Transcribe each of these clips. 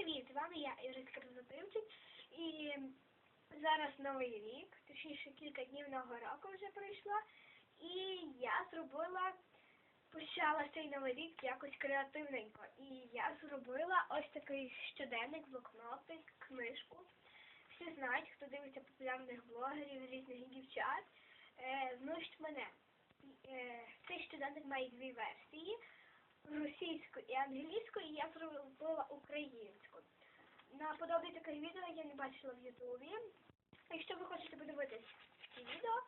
Привіт, з вами я, Ірис Красотимчик. І зараз новий рік, точніше кілька днів нового року вже пройшло. І я зробила, почала цей новий рік якось креативненько. І я зробила ось такий щоденник, блокнотик, книжку. Всі знають, хто дивиться популярних блогерів, різних дівчат. Е, знищ мене. Е, цей щоденник має дві версії російською і англійською, і я зробила українську. Наподобі таких відео я не бачила в Ютубі. Якщо ви хочете подивитись ці відео,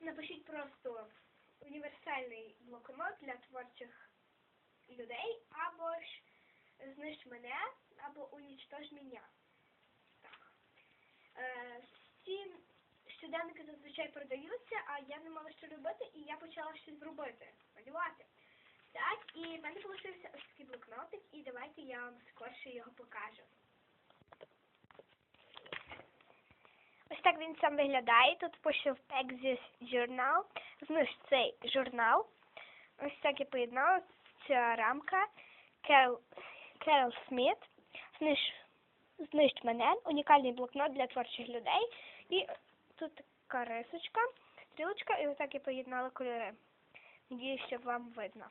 напишіть просто універсальний блокнот для творчих людей, або ж знищ мене, або унічтож мене. Так. Е, ці щоденники зазвичай продаються, а я не мала що робити, і я почала щось робити, малювати. Так, і в мене залишився ось такий блокнотик, і давайте я вам скорше його покажу. Ось так він сам виглядає. Тут пише в Exis Journal. Знаєш, цей журнал. Ось так я поєднала. Ця рамка. Керол, Сміт. Знищ, знищ мене. Унікальний блокнот для творчих людей. І тут така рисочка, стрілочка, і ось так я поєднала кольори. Надіюсь, що вам видно.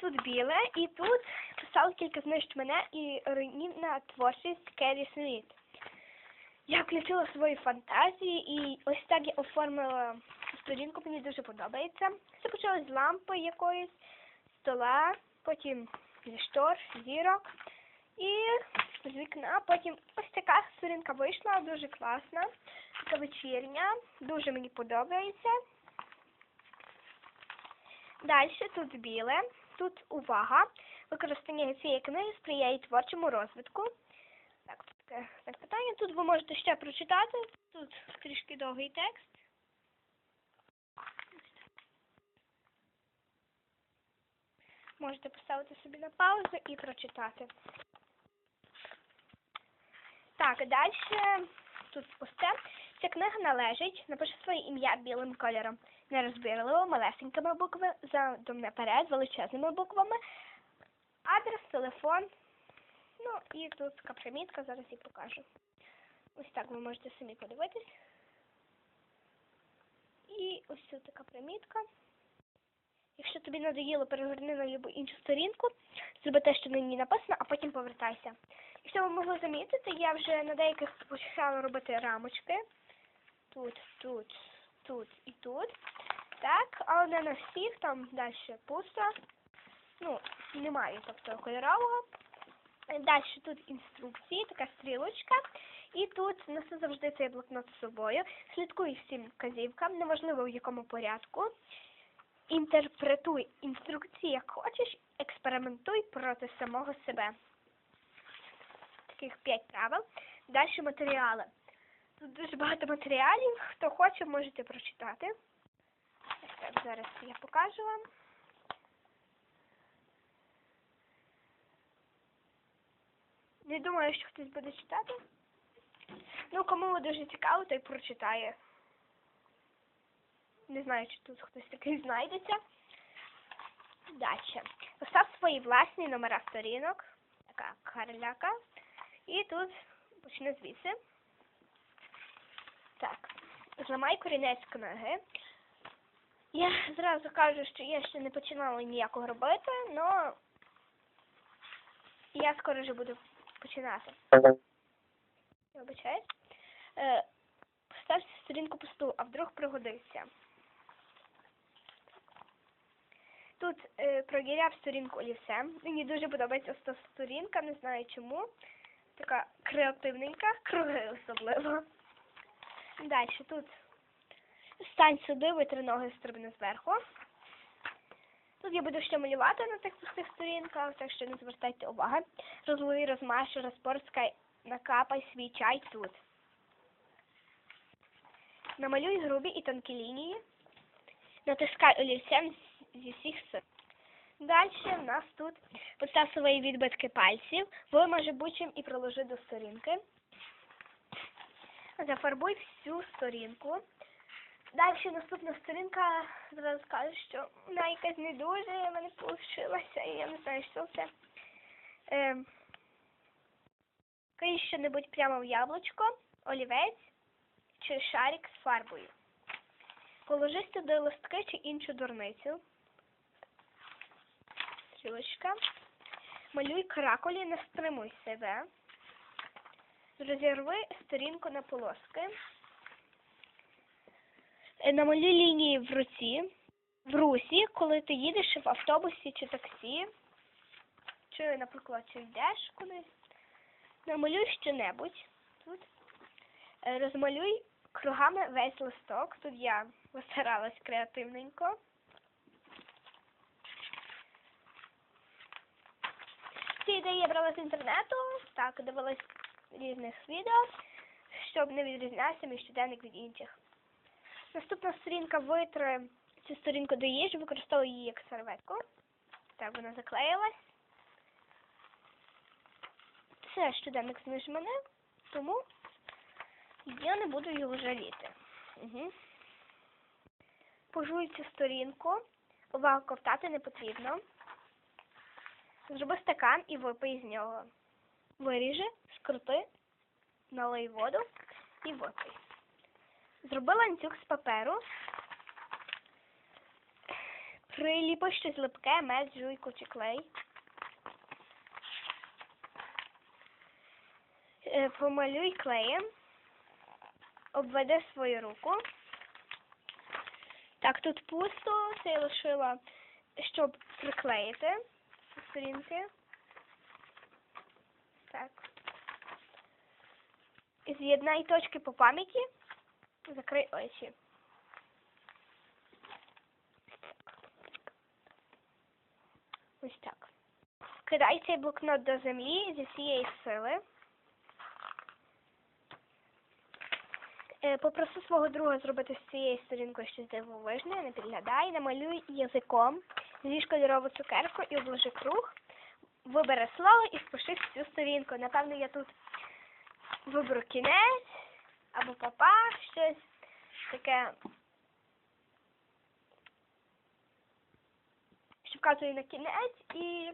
Тут біле, і тут писала кілька знищ мене і руйнівна творчість Керрі Сміт. Я включила свої фантазії і ось так я оформила сторінку, мені дуже подобається. Все почалось з лампи якоїсь, стола, потім зі штор, зірок і з вікна. Потім ось така сторінка вийшла, дуже класна, така вечірня, дуже мені подобається. Далі тут біле, тут увага. Використання цієї книги сприяє творчому розвитку. Так, тут таке так, питання. Тут ви можете ще прочитати. Тут трішки довгий текст. Можете поставити собі на паузу і прочитати. Так, далі тут пусте. Ця книга належить, напише своє ім'я білим кольором. Нерозбірливо, малесенькими буквами, задом наперед, величезними буквами. Адрес, телефон. Ну і тут така примітка, зараз я покажу. Ось так ви можете самі подивитись. І ось тут така примітка. Якщо тобі надоїло, перегорни на любу іншу сторінку, зроби те, що на ній написано, а потім повертайся. Якщо ви могли замітити, я вже на деяких почала робити рамочки. Тут, тут, тут і тут. Так, але не на всіх, там далі пусто. Ну, немає тобто кольорового. Далі тут інструкції, така стрілочка. І тут носи завжди цей блокнот з собою. Слідкуй всім вказівкам, неважливо в якому порядку. Інтерпретуй інструкції, як хочеш, експериментуй проти самого себе. Таких п'ять правил. Далі матеріали. Тут дуже багато матеріалів. Хто хоче, можете прочитати. Так, зараз я покажу вам. Не думаю, що хтось буде читати. Ну, кому дуже цікаво, той прочитає. Не знаю, чи тут хтось такий знайдеться. Далі. Постав свої власні номера сторінок. Така карляка. І тут почне звідси. Так. Зламай корінець книги. Я зразу кажу, що я ще не починала ніякого робити, але я скоро вже буду починати. Вибачаюсь. Е, Постав сторінку по столу, а вдруг пригодиться. Тут е, прогіряв сторінку олівцем. Мені дуже подобається ось та сторінка, не знаю чому. Така креативненька, круги особливо. Далі тут стань сюди, витри ноги стрибни зверху. Тут я буду ще малювати на тих пустих сторінках, так що не звертайте уваги. Розлий, розмаш, розпорскай, накапай свій чай тут. Намалюй грубі і тонкі лінії. Натискай олівцем зі всіх сил. Далі в нас тут постав свої відбитки пальців, вимажи бучим і приложи до сторінки. Зафарбуй всю сторінку. Далі наступна сторінка зразу скажу, що вона якась не дуже в мене получилася, і я не знаю, що це. Е, Кинь що-небудь прямо в яблучко, олівець чи шарик з фарбою. Положи сюди листки чи іншу дурницю. Стрілочка. Малюй каракулі, не стримуй себе. Розірви сторінку на полоски. Е, Намалюй лінії в руці. В русі, коли ти їдеш в автобусі чи таксі, чи, наприклад, чи йдеш кудись. Намалюй що-небудь тут. Е, Розмалюй кругами весь листок. Тут я постаралась креативненько. Ці ідеї я брала з інтернету, так, дивилась різних відео, щоб не відрізнявся мій щоденник від інших. Наступна сторінка витри цю сторінку до їжі, використовую її як серветку. Так, вона заклеїлась. Це щоденник з мене, тому я не буду його жаліти. Угу. Пожуй цю сторінку. Увагу ковтати не потрібно. Зроби стакан і випий з нього. Виріжи, скрути, налий воду і випий. Зроби ланцюг з паперу. Приліпи щось липке, мед, жуйку чи клей. Е, Помалюй клеєм. Обведи свою руку. Так, тут пусто, це я лишила, щоб приклеїти сторінки. Так. З'єднай точки по пам'яті. Закрий очі. Ось так. Кидай цей блокнот до землі зі всієї сили. Е, Попроси свого друга зробити з цією сторінкою щось дивовижне, не підглядай, намалюй язиком, зріж кольорову цукерку і обложи круг. Вибери слово і впиши всю сторінку. Напевно, я тут виберу кінець або папа, щось таке. Що вказує на кінець і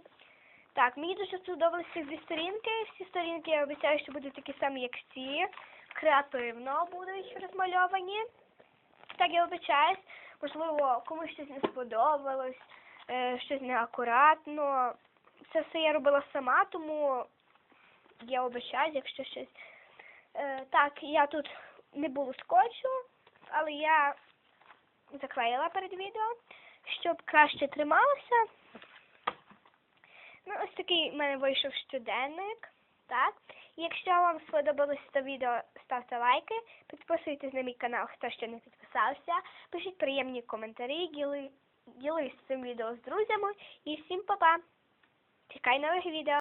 так, мені дуже сподобалися дві сторінки. Всі сторінки я обіцяю, що будуть такі самі, як ці. Креативно будуть розмальовані. Так я обіцяюсь. Можливо, комусь щось не сподобалось, щось неакуратно. Це все я робила сама, тому я обіцяюсь, якщо щось. Е, так, я тут не було скотчу, але я заклеїла перед відео, щоб краще трималося. Ну, ось такий в мене вийшов щоденник. Так. Якщо вам сподобалось це відео, ставте лайки, підписуйтесь на мій канал, хто ще не підписався, пишіть приємні коментарі, діли, ділись цим відео з друзями і всім па-па! Чекай нових відео!